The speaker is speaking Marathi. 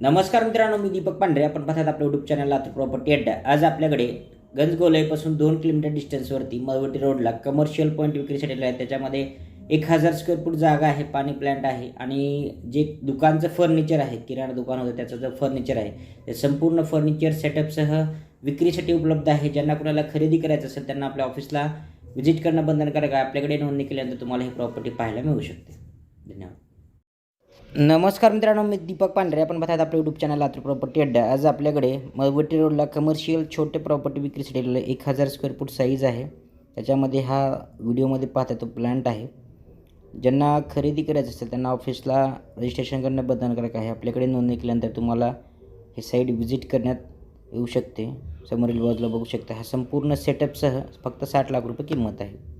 नमस्कार मित्रांनो मी दीपक पांढरे. आपण पाहतात आपल्या युट्यूब चॅनल लातूर प्रॉपर्टी अड्डा. आज आपल्याकडे गंजगोलाईपासून दोन किलोमीटर डिस्टन्सवरती मळवटी रोडला कमर्शियल पॉईंट विक्रीसाठी आहे. त्याच्यामध्ये एक हजार स्क्वेअर फूट जागा आहे पाणी प्लॅन्ट आहे आणि जे दुकानचं फर्निचर आहे किराणा दुकान होतं त्याचं जे फर्निचर आहे ते संपूर्ण फर्निचर सेटअपसह विक्रीसाठी उपलब्ध आहे. ज्यांना कुणाला खरेदी करायचं असेल त्यांना आपल्या ऑफिसला व्हिजिट करणं बंधनकारक आहे. आपल्याकडे नोंदणी केल्यानंतर तुम्हाला ही प्रॉपर्टी पाहायला मिळू शकते. धन्यवाद. नमस्कार मित्रांनो मी दीपक पांढरे. आपण पाहतात आपल्या यूट्यूब चॅनल लातूर प्रॉपर्टी अड्डा. आज आपल्याकडे मळवटी रोडला कमर्शियल छोटे प्रॉपर्टी विक्रीसाठी आलेलं एक हजार स्क्वेअर फूट साईज आहे. त्याच्यामध्ये हा व्हिडिओमध्ये पाहता तो प्लॅन्ट आहे. ज्यांना खरेदी करायचं असेल त्यांना ऑफिसला रजिस्ट्रेशन करणं बंधनकारक आहे. आपल्याकडे नोंदणी केल्यानंतर तुम्हाला हे साईट व्हिजिट करण्यात येऊ शकते. समोरील बाजूला बघू शकता हा संपूर्ण सेटअपसह फक्त साठ लाख रुपये किंमत आहे.